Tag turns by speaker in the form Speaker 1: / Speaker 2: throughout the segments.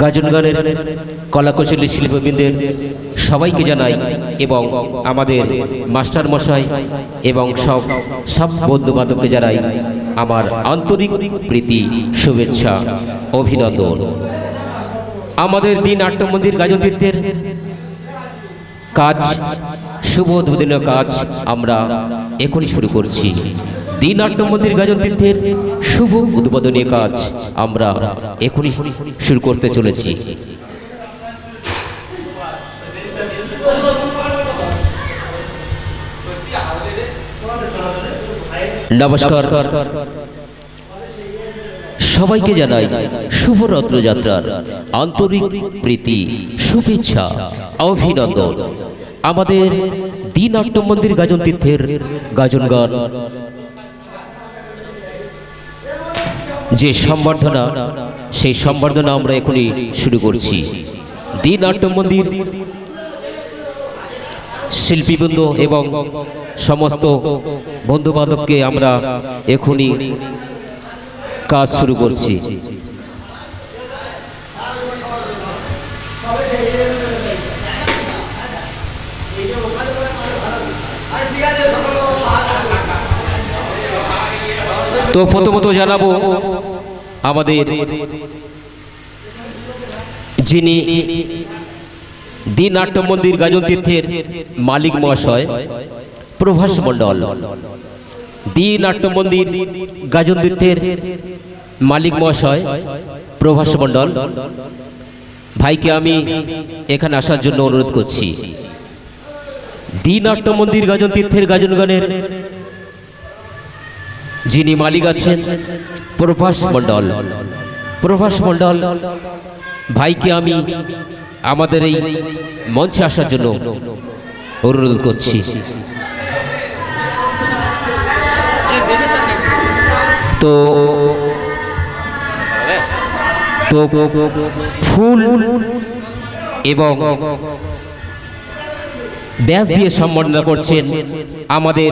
Speaker 1: গাজন গানের কলাকৌশলী শিল্পবৃন্দের সবাইকে জানাই এবং আমাদের মাস্টার মশাই এবং সব সব বন্ধু বান্ধবকে জানাই আমার আন্তরিক প্রীতি, শুভেচ্ছা, অভিনন্দন। আমাদের দিন নাট্য মন্দির গাজন কাজ, শুভ উদ্বোধনীয় কাজ আমরা এখনই শুরু করছি। দিন নাট্য মন্দির গাজন তীর্থের শুভ উদ্বোধনী কাজ আমরা এখনই শুরু করতে চলেছি। নমস্কার। সবাইকে জানাই শুভ রত্নযাত্রার আন্তরিক প্রীতি, শুভেচ্ছা, অভিনন্দন। আমাদের দিন নাট্য মন্দির গাজন তীর্থের গাজন গান যে সম্বর্ধনা, সেই সম্বর্ধনা আমরা এখনই শুরু করছি। দি নাট্য মন্দির, শিল্পীবৃন্দ এবং সমস্ত বন্ধু বান্ধবকে আমরা এখনই কাজ শুরু করছি। তো প্রথমত জানাব আমাদের যিনি দিন নাট্য মন্দির গাজন তীর্থের মালিক মহাশয়, প্রভাস মণ্ডল। দি নাট্য মন্দির গাজন তীর্থের মালিক মহাশয়, প্রভাস মণ্ডল। ভাইকে আমি এখানে আসার জন্য অনুরোধ করছি। দি নাট্য মন্দির গাজন তীর্থের গাজন গানের যিনি মালিক আছেন প্রভাস মণ্ডল। প্রভাস মণ্ডল, ভাইকে আমি আমাদের এই মঞ্চে আসার জন্য অনুরোধ করছি। তো তো ফুল এবং ব্যাস দিয়ে সম্বর্ধনা করছেন আমাদের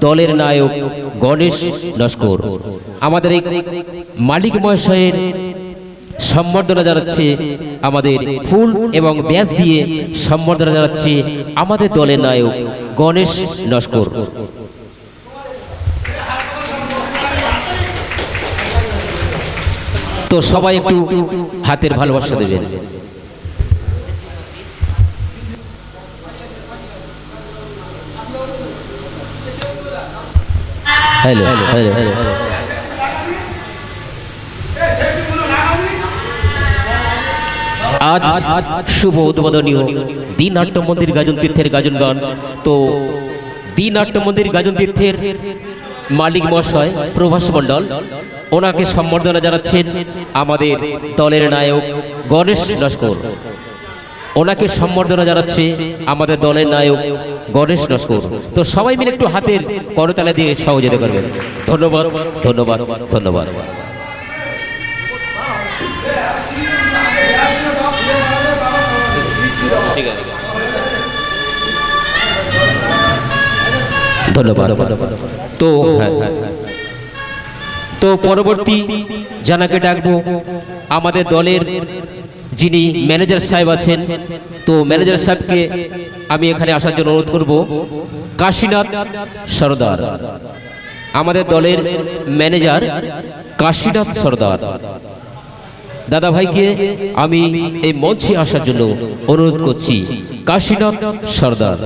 Speaker 1: দলের নায়ক গণেশ নস্কর আমাদের এই মালিক মহাশয়ের সম্বর্ধনা জানাচ্ছে আমাদের ফুল এবং ব্যাস দিয়ে সম্বর্ধনা জানাচ্ছে আমাদের দলের নায়ক গণেশ নস্কর তো সবাই একটু হাতের ভালোবাসা দেবেন। হ্যালো হ্যালো আজ শুভ উদ্বোধনীয় দিন নাট্য মন্দির গাজন তীর্থের গাজন গান। তো দিন নাট্য মন্দির গাজন তীর্থের মালিক মহাশয় প্রভাস মণ্ডল ওনাকে সম্বর্ধনা জানাচ্ছেন আমাদের দলের নায়ক গণেশ নস্কর ওনাকে সম্বর্ধনা জানাচ্ছে আমাদের দলের নায়ক গণেশ নস্কর। তো সবাই মিলে একটু হাতের করতালা দিয়ে সহযোগিতা করবেন। ধন্যবাদ ধন্যবাদ ধন্যবাদ। ধন্যবাদ। তো তো পরবর্তী জানাকে ডাকবো আমাদের দলের যিনি ম্যানেজার সাহেব আছেন, তো ম্যানেজার সাহেবকে আমি এখানে আসার জন্য অনুরোধ করব। কাশীনাথ সর্দার, আমাদের দলের ম্যানেজার কাশীনাথ সর্দার। দাদা ভাইকে আমি এই মঞ্চে আসার জন্য অনুরোধ করছি। কাশীনাথ সর্দার।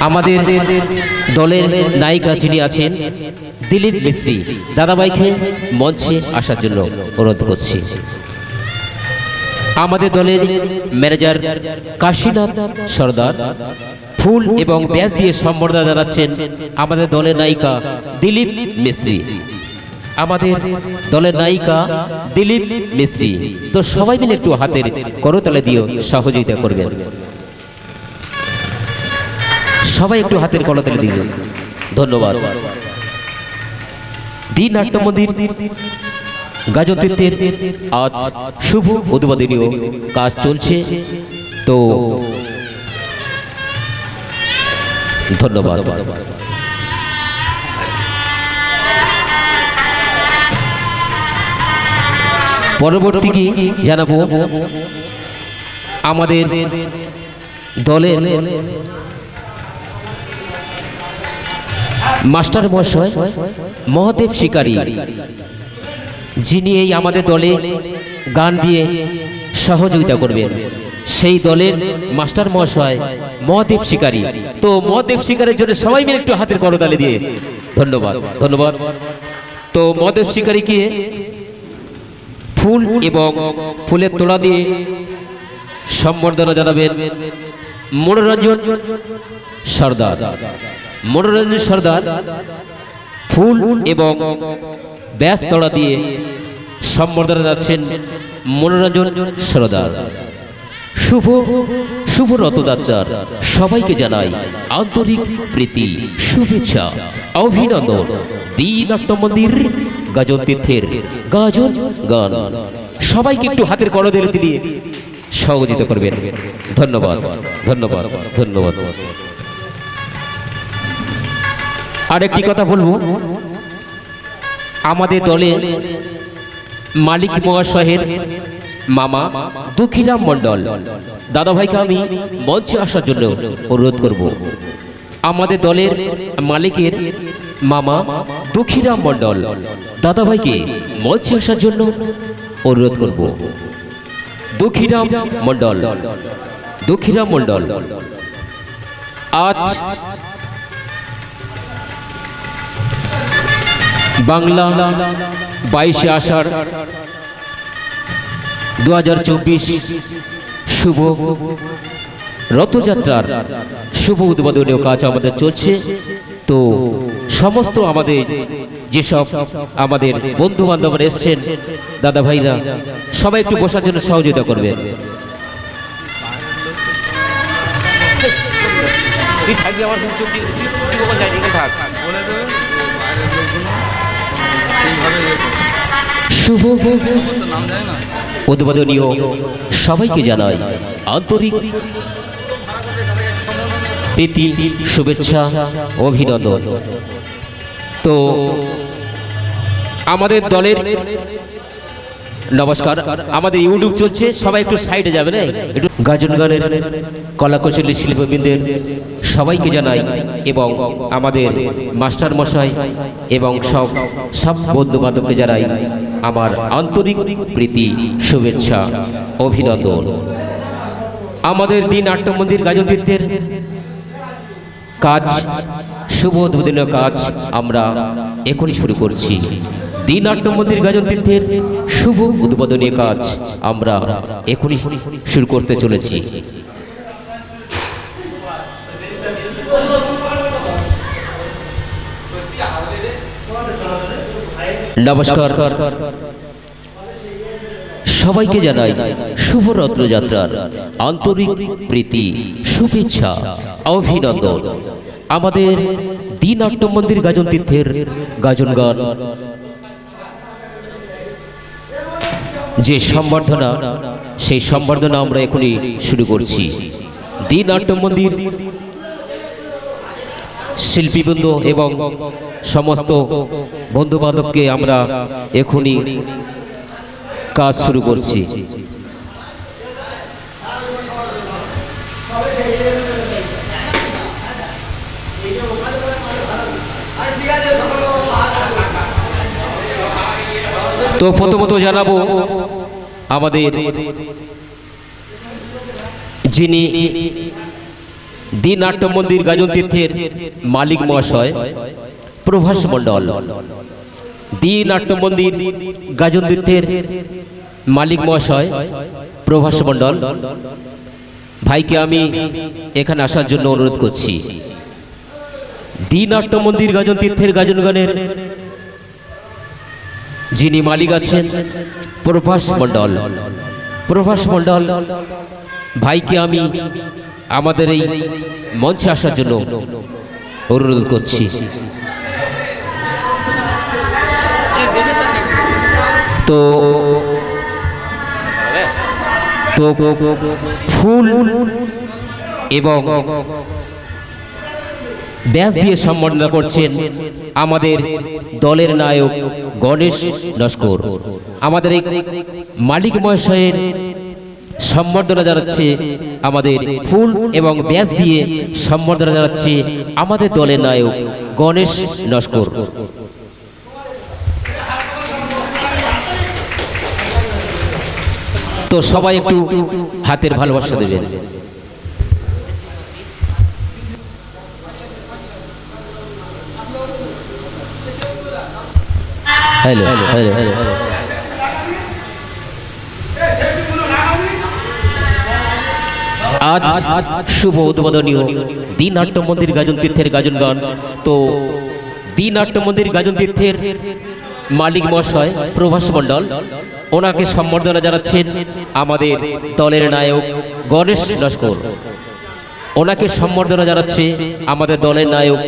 Speaker 1: আমাদের দলের নায়িকা যিনি আছেন, দিলীপ মিস্ত্রি। দাদাভাইকে মঞ্চে আসার জন্য অনুরোধ করছি। আমাদের দলের ম্যানেজার কাশীনাথ সর্দার, ফুল এবং ব্যাস দিয়ে সম্বর্ধনা জানাচ্ছেন আমাদের দলের নায়িকা দিলীপ মিস্ত্রি। আমাদের দলের নায়িকা দিলীপ মিস্ত্রি। তো সবাই মিলে একটু হাতের করতালে দিয়েও সহযোগিতা করবেন। সবাই একটু হাতের করতালে দিয়ে ধন্যবাদ। দিন নাট্য মন্দির, গাজন তীর্থের আজ শুভ উদ্বোধনীয় কাজ চলছে। তো ধন্যবাদ। পরবর্তী কি জানাব। আমাদের দলের মাস্টার মহাশয়, মহাদেব শিকারী, যিনি এই আমাদের দলে গান দিয়ে সহযোগিতা করবেন, সেই দলের মাস্টার মহাশয় মহাদেব শিকারী। তো মহাদেব শিকারের জন্য সবাই মিলে একটু হাতের করতালি দিয়ে। ধন্যবাদ ধন্যবাদ। তো মহাদেব শিকারীকে ফুল এবং ফুলের তোড়া দিয়ে সম্বর্ধনা জানাবেন মনোরঞ্জন সর্দার। মনোরঞ্জন সর্দার, ফুল এবং ব্যাস তড়া দিয়ে সম্বর্ধনা যাচ্ছেন মনোরঞ্জন সর্দার। শুভ শুভ রথযাত্রার সবাইকে জানাই আন্তরিক প্রীতি, শুভেচ্ছা, অভিনন্দন। দীনাট্য মন্দির, গাজন তীর্থের গাজন গান। সবাইকে একটু হাতের করদের দিয়ে সহযোগিতা করবেন। ধন্যবাদ ধন্যবাদ ধন্যবাদ। আর একটি কথা বলব। আমাদের দলে মালিক মহাশয়ের মামা দুঃখীরাম মণ্ডল। দাদাভাইকে আমি মঞ্চে আসার জন্য অনুরোধ করব। আমাদের দলের মালিকের মামা দুঃখীরাম মণ্ডল। দাদাভাইকে মঞ্চে আসার জন্য অনুরোধ করব। দুঃখীরাম মণ্ডল। দুঃখীরাম মণ্ডল। আজ বাংলা বাইশে আষাঢ় দু হাজার চব্বিশ শুভ রথযাত্রার শুভ উদ্বোধনীয় কাজ আমাদের চলছে তো সমস্ত আমাদের যেসব আমাদের বন্ধু বান্ধবরা এসছেন দাদা ভাইরা সবাই একটু বসার জন্য সহযোগিতা থাক
Speaker 2: বলে
Speaker 1: শুভ উদ্বোধনীয় সবাইকে জানাই আন্তরিক প্রীতি শুভেচ্ছা অভিনন্দন। তো আমাদের দলের নমস্কার। আমাদের ইউটিউব চলছে, সবাই একটু সাইডে যাবে না একটু গাজন গানের, কলাকৌশলী শিল্পবৃন্দের সবাইকে জানাই এবং আমাদের মাস্টার মশাই এবং সব সব বন্ধু বান্ধবকে জানাই আমার আন্তরিক প্রীতি, শুভেচ্ছা, অভিনন্দন। আমাদের দিন নাট্য মন্দির গাজন তীর্থের কাজ, শুভ দুদিনের কাজ আমরা এখনই শুরু করছি। দিন নাট্য মন্দির গাজন তীর্থের শুভ উদ্বোধনী কাজ আমরা এখনই শুরু করতে চলেছি। নমস্কার। সবাইকে জানাই শুভ রত্নযাত্রার আন্তরিক প্রীতি, শুভেচ্ছা, অভিনন্দন। আমাদের দিন নাট্য মন্দির গাজন তীর্থের গাজন গান যে সম্বর্ধনা, সেই সম্বর্ধনা আমরা এখনই শুরু করছি। দি নাট্য মন্দির, শিল্পীবৃন্দ এবং সমস্ত বন্ধু বান্ধবকে আমরা এখনই কাজ শুরু করছি। তো প্রথমত জানাব আমাদের যিনি দিন নাট্য মন্দির গাজন তীর্থের মালিক মহাশয়, প্রভাস মণ্ডল। দিন নাট্য মন্দির গাজন তীর্থের মালিক মহাশয়, প্রভাস মণ্ডল। ভাইকে আমি এখানে আসার জন্য অনুরোধ করছি। দিন নাট্য মন্দির গাজন তীর্থের গাজন গানের যিনি মালিক আছেন, প্রভাস মণ্ডল। প্রভাস মণ্ডল, ভাইকে আমি আমাদের এই মঞ্চে আসার জন্য অনুরোধ করছি। তো তো ফুল এবং ব্যাস দিয়ে সম্মাননা করছেন আমাদের দলের নায়ক গণেশ নস্কর। আমাদের এই মালিক মহাশয়ের সম্বর্ধনা জানাচ্ছে আমাদের ফুল এবং ব্যাস দিয়ে সম্বর্ধনা জানাচ্ছে আমাদের দলের নায়ক গণেশ নস্কর। তো সবাই একটু হাতের ভালোবাসা দেবেন। হ্যালো হ্যালো আজ শুভ উদ্বোধনীয় দিন নাট্য মন্দির গাজন তীর্থের গাজন গান। তো দিন নাট্য মন্দির গাজন তীর্থের মালিক মহাশয় প্রভাস মণ্ডল ওনাকে সম্বর্ধনা জানাচ্ছেন আমাদের দলের নায়ক গণেশ নস্কর ওনাকে সম্বর্ধনা জানাচ্ছে আমাদের দলের নায়ক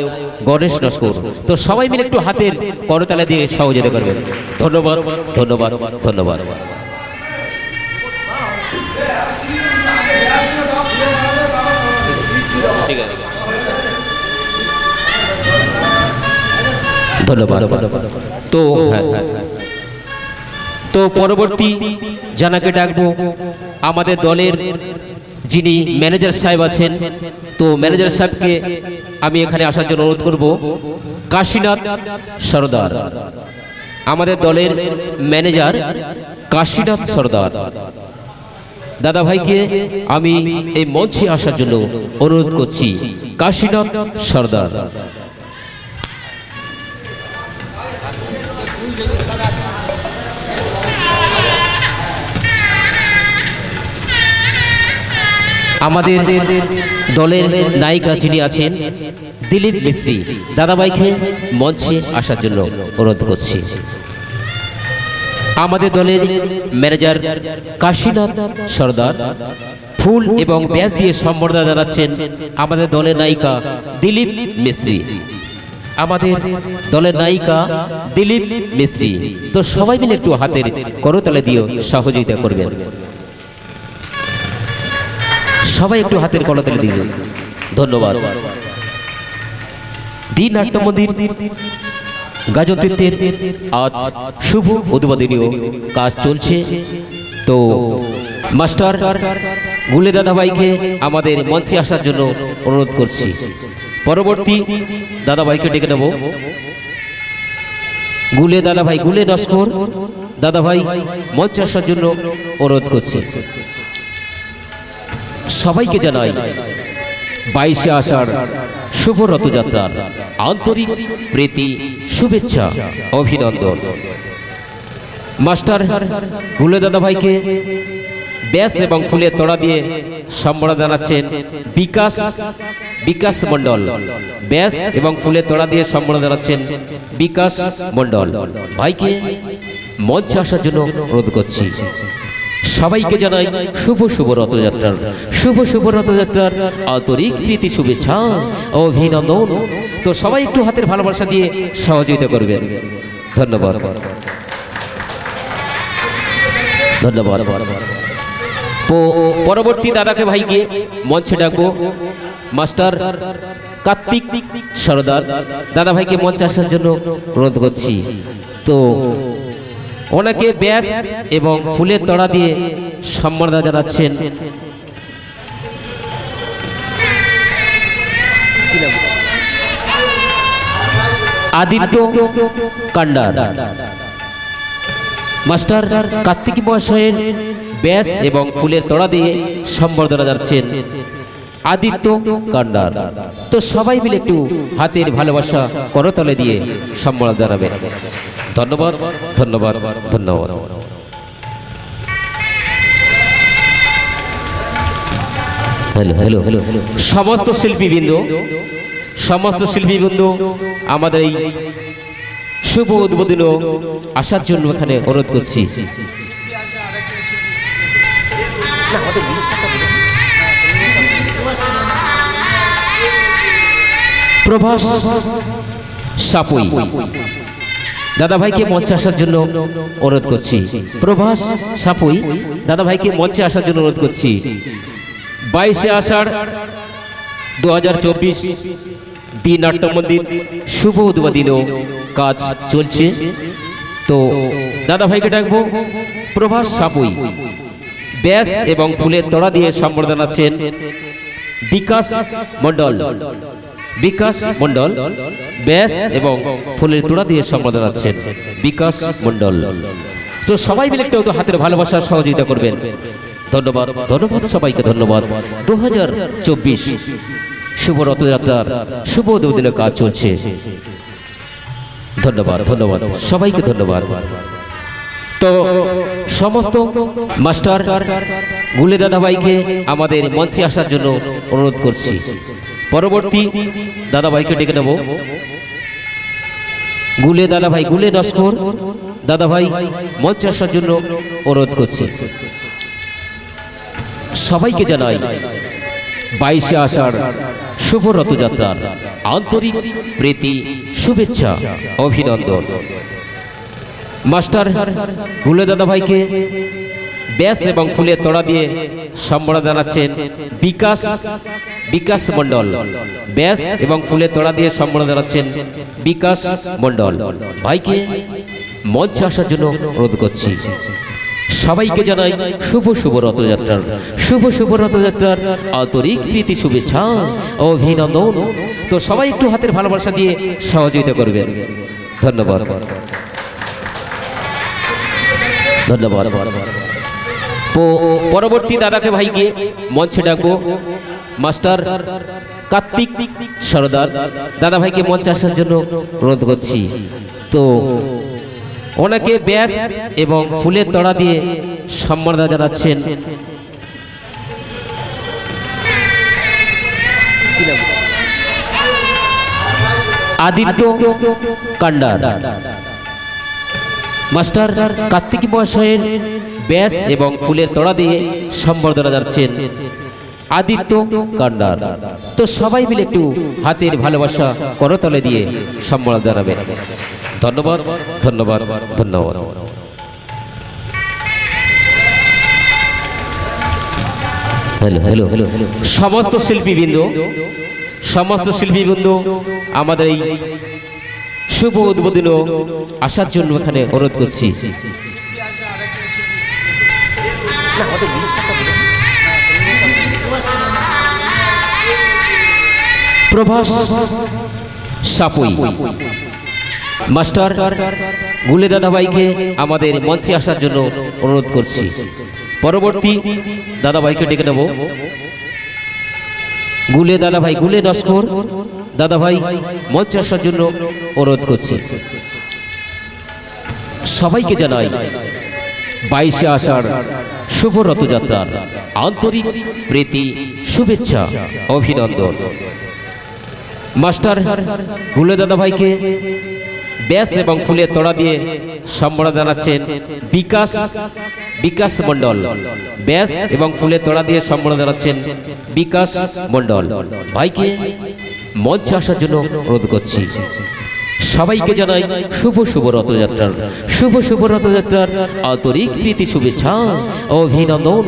Speaker 1: গণেশ নস্কর। তো সবাই মিলে একটু হাতের করতালা দিয়ে সহযোগিতা করবেন ধন্যবাদ ধন্যবাদ। ধন্যবাদ ধন্যবাদ। তো হ্যাঁ, হ্যাঁ, হ্যাঁ। তো পরবর্তী জানাকে ডাকবো। আমাদের দলের যিনি ম্যানেজার সাহেব আছেন, তো ম্যানেজার সাহেবকে আমি এখানে আসার জন্য অনুরোধ করব। কাশীনাথ সর্দার, আমাদের দলের ম্যানেজার কাশীনাথ সর্দার। দাদা ভাইকে আমি এই মঞ্চে আসার জন্য অনুরোধ করছি, কাশীনাথ সর্দার। আমাদের দলের নায়িকা যিনি আছেন, দিলীপ মিস্ত্রি। দাদাভাইকে মঞ্চে আসার জন্য অনুরোধ করছি। আমাদের দলের ম্যানেজার কাশীনাথ সর্দার, ফুল এবং ব্যাস দিয়ে সম্বর্ধনা জানাচ্ছেন আমাদের দলের নায়িকা দিলীপ মিস্ত্রি। আমাদের দলের নায়িকা দিলীপ মিস্ত্রি। তো সবাই মিলে একটু হাতের করতলে দিয়ে সহযোগিতা করবেন। সবাই একটু হাতের করতলে দিয়ে ধন্যবাদ। দিন নাট্য মন্দির, গাজন তীর্থের আজ শুভ উদ্বোধনীয় কাজ চলছে। তো, মাস্টার গুলে দাদাভাইকে আমাদের মঞ্চে আসার জন্য অনুরোধ করছি। পরবর্তী দাদাভাইকে ডেকে নেব। গুলে দাদাভাই গুলে নস্কর দাদাভাই মঞ্চে আসার জন্য অনুরোধ করছি। সবাইকে জানাই বাইশে আসার শুভ রথযাত্রার আন্তরিক প্রীতি শুভেচ্ছা অভিনন্দন। মাস্টার গুলে দাদা ভাইকে ব্যাস এবং ফুলের তোড়া দিয়ে সম্মাননা জানাচ্ছেন বিকাশ বিকাশ মণ্ডল। ব্যাস এবং ফুলের তোড়া দিয়ে সম্মাননা জানাচ্ছেন বিকাশ মণ্ডল। ভাইকে মঞ্চে আসার জন্য অনুরোধ করছি। সবাইকে জানাই শুভ শুভ রথযাত্রার শুভ শুভ রথযাত্রার আন্তরিক প্রীতি শুভেচ্ছা অভিনন্দন। তো সবাই একটু হাতের ভালোবাসা দিয়ে সহযোগিতা করবেন। ধন্যবাদ। ধন্যবাদ। পরবর্তী দাদাকে ভাইকে মঞ্চে ডাকবো। মাস্টার কার্তিক সরদার। দাদা ভাইকে মঞ্চে আসার জন্য অনুরোধ করছি। তো ওনাকে ব্যাস এবং ফুলের তড়া দিয়ে সম্মাননা জানাচ্ছেন। আদিত্য কান্ডার। মাস্টার কার্তিক মহাশয়ের ব্যাস এবং ফুলের তড়া দিয়ে সম্বর্ধনা জানাচ্ছেন আদিত্য কান্ডার। তো সবাই মিলে একটু হাতের ভালোবাসা করতলে দিয়ে সম্বর্ধনা জানাবেন। ধন্যবাদ ধন্যবাদ ধন্যবাদ। হ্যালো হ্যালো হ্যালো সমস্ত শিল্পীবৃন্দ সমস্ত শিল্পীবৃন্দ আমাদের এই শুভ উদ্বোধন আসার জন্য এখানে অনুরোধ করছি। প্রভাস সাপুই। দাদা ভাইকে মঞ্চে আসার জন্য অনুরোধ করছি। প্রভাস সাপুই দাদা ভাইকে মঞ্চে আসার জন্য অনুরোধ করছি। বাইশে আষাঢ় দু হাজার চব্বিশ দি নাট্য মন্দির শুভ উদ্বোধনীয় কাজ চলছে। তো দাদা ভাইকে ডাকবো প্রভাস সাপুই। ব্যাস এবং ফুলের তড়া দিয়ে সম্বর্ধনা আছেন বিকাশ মণ্ডল। বিকাশ মণ্ডল, ব্যাস এবং ফুলের তোড়া দিয়ে সম্বোধন আছেন বিকাশ মণ্ডল। তো সবাই মিলে একটু হাতের ভালোবাসার সহযোগিতা করবেন। ধন্যবাদ ধন্যবাদ সবাইকে, ধন্যবাদ। দু হাজার চব্বিশ শুভ রথযাত্রার শুভ উদ্বোধনের কাজ চলছে। ধন্যবাদ ধন্যবাদ। সবাইকে ধন্যবাদ। তো সমস্ত মাস্টার গুলে দাদাভাইকে আমাদের মঞ্চে আসার জন্য অনুরোধ করছি। পরবর্তী দাদাভাইকে ডেকে নেব। গুলে দাদাভাই, গুলে নস্কর। দাদাভাই মঞ্চে আসার জন্য অনুরোধ করছি। সবাইকে জানাই, বাইশে আসার শুভ রথযাত্রার আন্তরিক প্রীতি, শুভেচ্ছা, অভিনন্দন। মাস্টার, গুলে দাদা ভাইকে ব্যাস এবং ফুলের তোড়া দিয়ে সম্মাননা জানাচ্ছেন বিকাশ বিকাশ মণ্ডল। ব্যাস এবং ফুলের তোড়া দিয়ে সম্মাননা জানাচ্ছেন বিকাশ মণ্ডল। ভাইকে মঞ্চে আসার জন্য অনুরোধ করছি। সবাইকে জানাই শুভ শুভ রথযাত্রার, শুভ শুভ রথযাত্রার আন্তরিক প্রীতি, শুভেচ্ছা, অভিনন্দন। তো সবাই একটু হাতের ভালোবাসা দিয়ে সহযোগিতা করবেন। ধন্যবাদ। ধন্যবাদ। তো পরবর্তী দাদাকে ভাইকে মঞ্চে ডাকবো। মাস্টার কার্তিক সরদার। দাদা ভাইকে মঞ্চে আসার জন্য অনুরোধ করছি। তো ওনাকে ব্যাস এবং ফুলের তড়া দিয়ে সম্মাননা জানাচ্ছেন। আদিত্য কান্ডার। মাস্টার কার্তিক মহাশয়ের ব্যাস এবং ফুলের তড়া দিয়ে সম্বর্ধনা যাচ্ছেন আদিত্য কান্ডার। তো সবাই মিলে একটু হাতের ভালোবাসা করতলে দিয়ে সম্মান জানাবেন ধন্যবাদ ধন্যবাদ ধন্যবাদ। Hello hello hello. সমস্ত শিল্পীবৃন্দ সমস্ত শিল্পীবৃন্দ, আমাদের এই শুভ উদ্বোধন আসার জন্য এখানে অনুরোধ করছি। প্রভাস সাপুই। মাস্টার গুলে দাদাভাইকে আমাদের মঞ্চে আসার জন্য অনুরোধ করছি। পরবর্তী দাদাভাইকে ডেকে নেব। গুলে দাদাভাই গুলে নস্কর, দাদাভাই মঞ্চে আসার জন্য অনুরোধ করছি। সবাইকে জানাই, বাইশে আষাঢ়। শুভ রথযাত্রার আন্তরিক প্রীতি, শুভেচ্ছা, অভিনন্দন। মাস্টার গুলে দাদাভাইকে ব্যাস এবং ফুলের তড়া দিয়ে সম্মাননা জানাচ্ছেন বিকাশ বিকাশ মণ্ডল। ব্যাস এবং ফুলের তড়া দিয়ে সম্মাননা জানাচ্ছেন বিকাশ মণ্ডল। ভাইকে মঞ্চে আসার জন্য অনুরোধ করছি। সবাইকে জানাই শুভ শুভ রথযাত্রার শুভ শুভ রথযাত্রার আন্তরিক প্রীতি শুভেচ্ছা অভিনন্দন।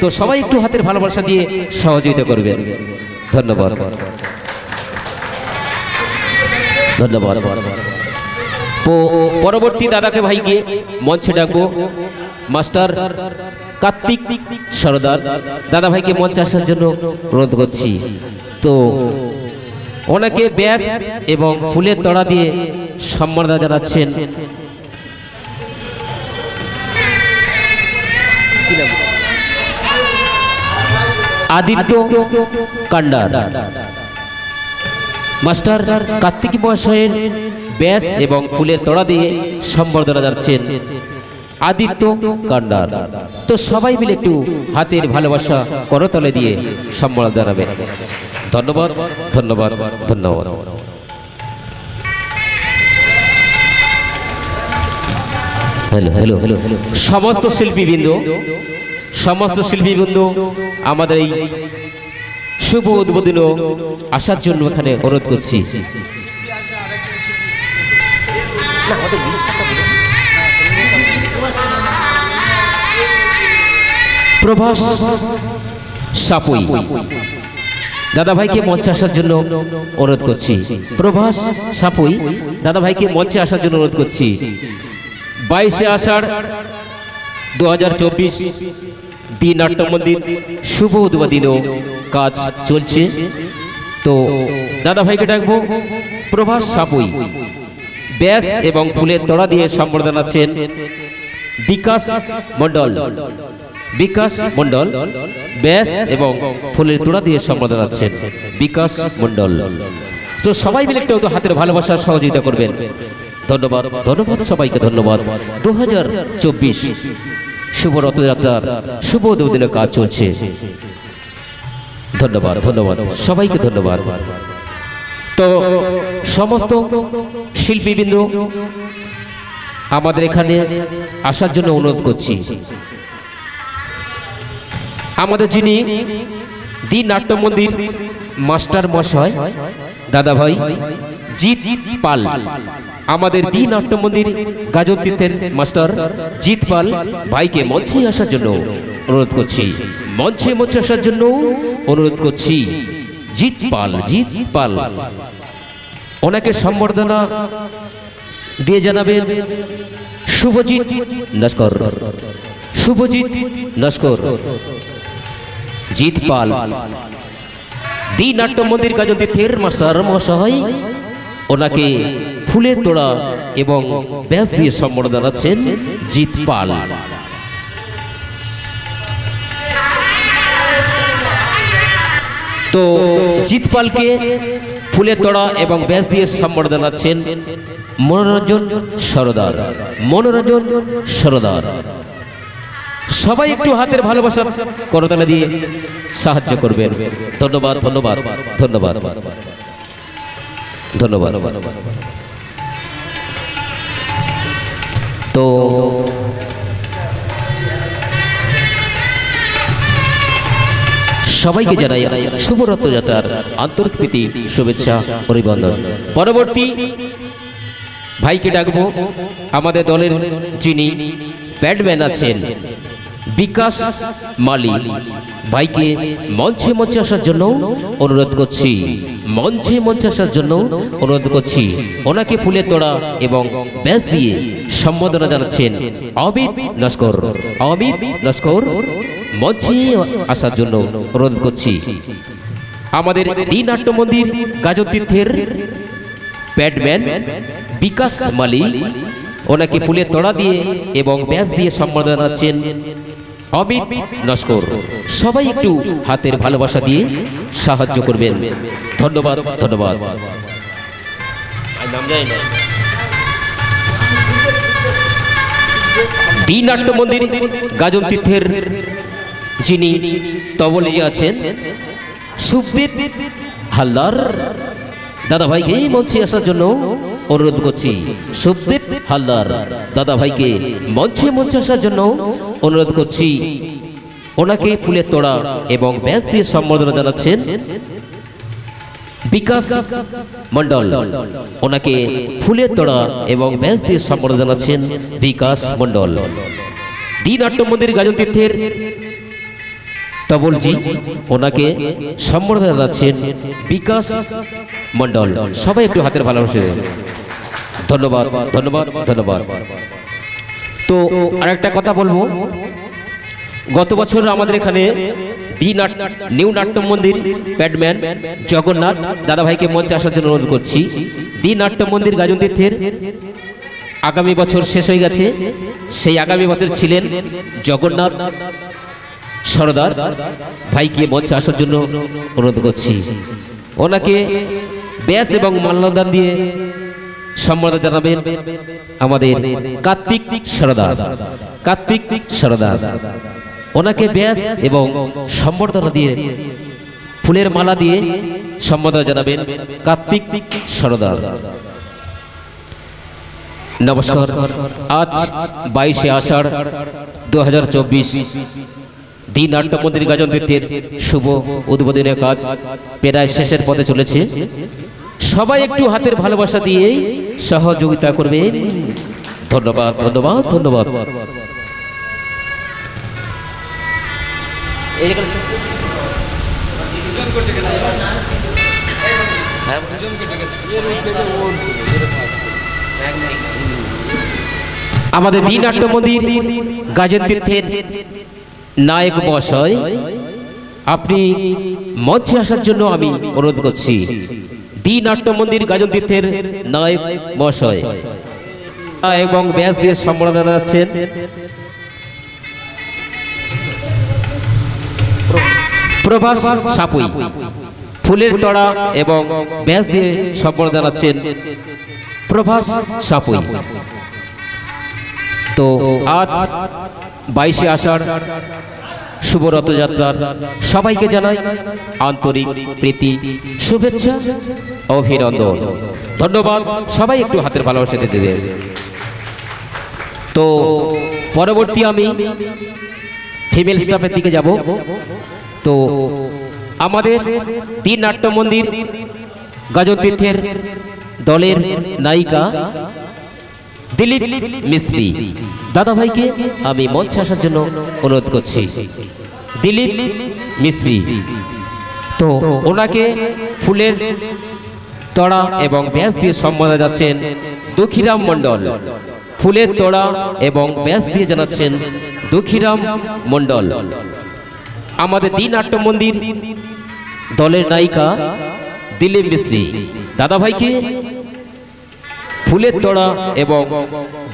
Speaker 1: তো সবাই একটু হাতের ভালোবাসা দিয়ে সহযোগিতা করবেন। ধন্যবাদ। ধন্যবাদ। তো পরবর্তী দাদাকে ভাইকে মঞ্চে ডাকবো। মাস্টার কার্তিক সরদার। দাদা ভাইকে মঞ্চে আসার জন্য অনুরোধ করছি। তো ওনাকে ব্যাস এবং ফুলের তড়া দিয়ে সম্মাননা জানাচ্ছেন। আদিত্য কান্ডার। মাস্টার কার্তিক মহাশয়ের ব্যাস এবং ফুলের তড়া দিয়ে সম্বর্ধনা যাচ্ছেন আদিত্য কান্ডার। তো সবাই মিলে একটু হাতের ভালোবাসা করতলে দিয়ে সম্মান জানাবেন। ধন্যবাদ ধন্যবাদ ধন্যবাদ। হ্যালো হ্যালো হ্যালো সমস্ত শিল্পীবৃন্দ সমস্ত শিল্পীবৃন্দ, আমাদের এই শুভ উদ্বোধন আসার জন্য এখানে অনুরোধ করছি। প্রভাস সাপুই। দাদা ভাইকে মঞ্চে আসার জন্য অনুরোধ করছি। প্রভাস সাপুই দাদা ভাইকে মঞ্চে আসার জন্য অনুরোধ করছি। বাইশে আষাঢ় দু হাজার চব্বিশ দি নাট্য মন্দির শুভ উদ্বোধনীয় কাজ চলছে। তো দাদা ভাইকে ডাকবো প্রভাস সাপুই। ব্যাস এবং ফুলের তোড়া দিয়ে সম্বর্ধনা আছেন বিকাশ মণ্ডল। বিকাশ মণ্ডল, ব্যাস এবং ফুলের তোড়া দিয়ে সম্বোধন আছেন বিকাশ মণ্ডল। তো সবাই মিলে একটু হাতের ভালোবাসা সহযোগিতা করবেন। ধন্যবাদ ধন্যবাদ, সবাইকে ধন্যবাদ। দু হাজার চব্বিশ শুভ রথযাত্রার শুভ দুদিনের কাজ চলছে। ধন্যবাদ ধন্যবাদ, সবাইকে ধন্যবাদ। তো সমস্ত শিল্পীবৃন্দ, আমাদের এখানে আসার জন্য অনুরোধ করছি। আমাদের যিনি দি নাট্য মন্দির মাস্টার মশাই, দাদা ভাই, জিৎ পাল। আমাদের দি নাট্য মন্দির গাজন মাস্টার জিৎ পাল ভাইকে মঞ্চে আসার জন্য অনুরোধ করছি। মঞ্চে মঞ্চে আসার জন্য অনুরোধ করছি। জিৎ পাল জিৎ পাল। ওনাকে সম্বর্ধনা দিয়ে জানাবেন শুভজিৎ নস্কর। শুভজিৎ নস্কর। জিৎ পাল। দি নাট্য মন্দির গাজন তীর্থের মাস্টার মহাশয় ওনাকে ফুলের তোড়া এবং ব্যাস দিয়ে সম্বর্ধনা জানাচ্ছেন জিৎ পাল। তো জিৎ পালকে ফুলের তোড়া এবং ব্যাস দিয়ে সম্বর্ধনা জানাচ্ছেন মনোরঞ্জন সরদার। মনোরঞ্জন সরদার। সবাই একটু হাতের ভালোবাসা করতালা দিয়ে সাহায্য করবেন ধন্যবাদ ধন্যবাদ ধন্যবাদ। ধন্যবাদ। তো সবাইকে জানাই শুভ রথযাত্রার আন্তরিক প্রীতি শুভেচ্ছা অভিনন্দন। পরবর্তী ভাইকে ডাকবো আমাদের দলের যিনি ব্যাটম্যান আছেন বিকাশ মালি ভাইকে মঞ্চে মঞ্চে আসার জন্য অনুরোধ করছি। মঞ্চে মঞ্চে আসার জন্য অনুরোধ করছি। ওনাকে ফুলের তোড়া এবং ব্যাস দিয়ে সম্বোধনা জানাচ্ছেন অমিত নস্কর অমিত নস্কর মঞ্চে আসার জন্য অনুরোধ করছি। আমাদের এই নাট্য মন্দির গাজন তীর্থের ব্যাটম্যান বিকাশ মালি ওনাকে ফুলের তোড়া দিয়ে এবং ব্যাস দিয়ে সম্বোধনা জানাচ্ছেন অমিত নস্কর সবাই একটু হাতের ভালোবাসা দিয়ে সাহায্য করবেন। ধন্যবাদ ধন্যবাদ। দি নাট্য মন্দির, গাজন তীর্থের যিনি তবলিজি আছেন, সুখদেব হালদার। দাদা ভাইকে এই মঞ্চে আসার জন্য অনুরোধ করছি। সুখদেব হালদার দাদা ভাইকে মঞ্চে মঞ্চে আসার জন্য অনুরোধ করছি। ওনাকে ফুলের তোড়া এবং ব্যাস দিয়ে সম্বর্ধনা জানাচ্ছেন বিকাশ মন্ডল ওনাকে ফুলের তোড়া এবং ব্যাস দিয়ে সম্বর্ধনা জানাচ্ছেন বিকাশ মন্ডল দি নাট্য মন্দির গাজন তীর্থের তবলজি ওনাকে সম্বর্ধনা জানাচ্ছেন বিকাশ মন্ডল সবাই একটু হাতের ভালোবাসে। ধন্যবাদ ধন্যবাদ ধন্যবাদ। তো আরেকটা কথা বলব। গত বছর আমাদের এখানে নিউ নাট্য মন্দির, প্যাডম্যান জগন্নাথ দাদাভাইকে মঞ্চে আসার জন্য অনুরোধ করছি। দি নাট্য মন্দির গাজন তীর্থের আগামী বছর শেষ হয়ে গেছে। সেই আগামী বছর ছিলেন জগন্নাথ সরদার ভাইকে মঞ্চে আসার জন্য অনুরোধ করছি। ওনাকে ব্যাস এবং মাল্যদান দিয়ে সম্মানিত জানাবেন আমাদের কার্তিক সরদার কার্তিক সরদার ওনাকে ব্যাস এবং সম্বর্ধনা দিয়ে ফুলের মালা দিয়ে সম্বোধনা জানাবেন কার্তিক সরদার নমস্কার। আজ বাইশে আষাঢ় দু হাজার চব্বিশ দি নাট্য মন্দির গাজন শুভ উদ্বোধনের কাজ প্রায় শেষের পথে চলেছে। সবাই একটু হাতের ভালোবাসা দিয়ে সহযোগিতা করবেন। ধন্যবাদ ধন্যবাদ ধন্যবাদ। হ্যাঁ আমাদের দিন নাট্য মন্দির গাজন তীর্থের নায়ক মহাশয়। আপনি মঞ্চে আসার জন্য আমি অনুরোধ করছি। দিন নাট্য মন্দির গাজন তীর্থের নায়ক মহাশয়। এবং ব্যাস দিয়ে সম্মাননা জানাচ্ছেন। প্রভাস সাপুই। ফুলের তড়া এবং ব্যাস দিয়ে সম্মাননা জানাচ্ছেন প্রভাস সাপুই। তো আজ বাইশে আষাঢ় শুভ রথযাত্রার সবাইকে জানাই আন্তরিক প্রীতি, শুভেচ্ছা, অভিনন্দন। ধন্যবাদ, সবাই একটু হাতের ভালোবাসা দিতে দেবেন তো, পরবর্তী আমি ফিমেল স্টাফের দিকে যাব। তো, আমাদের তিন নাট্য মন্দির গাজন তীর্থের দলের নায়িকা দিলীপ মিস্ত্রি দাদা ভাইকে আমি মঞ্চে আসার জন্য অনুরোধ করছি। দিলীপ মিস্ত্রি তো ওনাকে ফুলের তড়া এবং ব্যাস দিয়ে সম্মান যাচ্ছেন দক্ষিরাম মণ্ডল। ফুলের তড়া এবং ব্যাস দিয়ে জানাচ্ছেন দক্ষিরাম মণ্ডল। আমাদের দিন নাট্য মন্দির দলের নায়িকা দিলীপ মিস্ত্রি দাদা ভাইকে ফুলের তোড়া এবং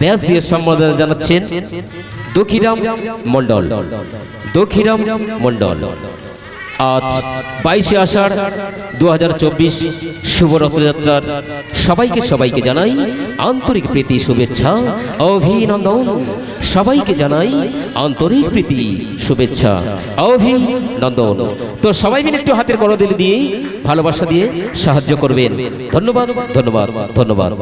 Speaker 1: ব্যাস দিয়ে সম্বোধন জানাচ্ছেন দক্ষিরাম মণ্ডল। দক্ষিরাম মণ্ডল। আজ বাইশে আষাঢ় দু হাজার চব্বিশ শুভ রথযাত্রার সবাইকে সবাইকে জানাই আন্তরিক প্রীতি শুভেচ্ছা অভিনন্দন। সবাইকে জানাই আন্তরিক প্রীতি শুভেচ্ছা অভিনন্দন। তো সবাই মিলে একটু হাতের করদিল দিয়ে ভালোবাসা দিয়ে সাহায্য করবেন। ধন্যবাদ ধন্যবাদ ধন্যবাদ।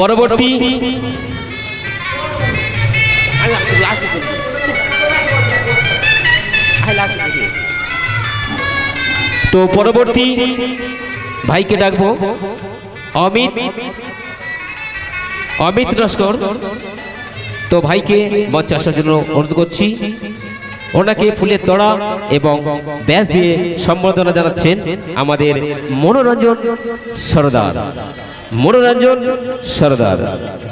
Speaker 1: পরবর্তী তো পরবর্তী ভাইকে ডাকবো। অমিত অমিত নস্কর তো ভাইকে মঞ্চে আসার জন্য অনুরোধ করছি। ওনাকে ফুলের তড়া এবং ব্যাস দিয়ে সম্বর্ধনা জানাচ্ছেন আমাদের মনোরঞ্জন সরদার। মনোরঞ্জন সরদার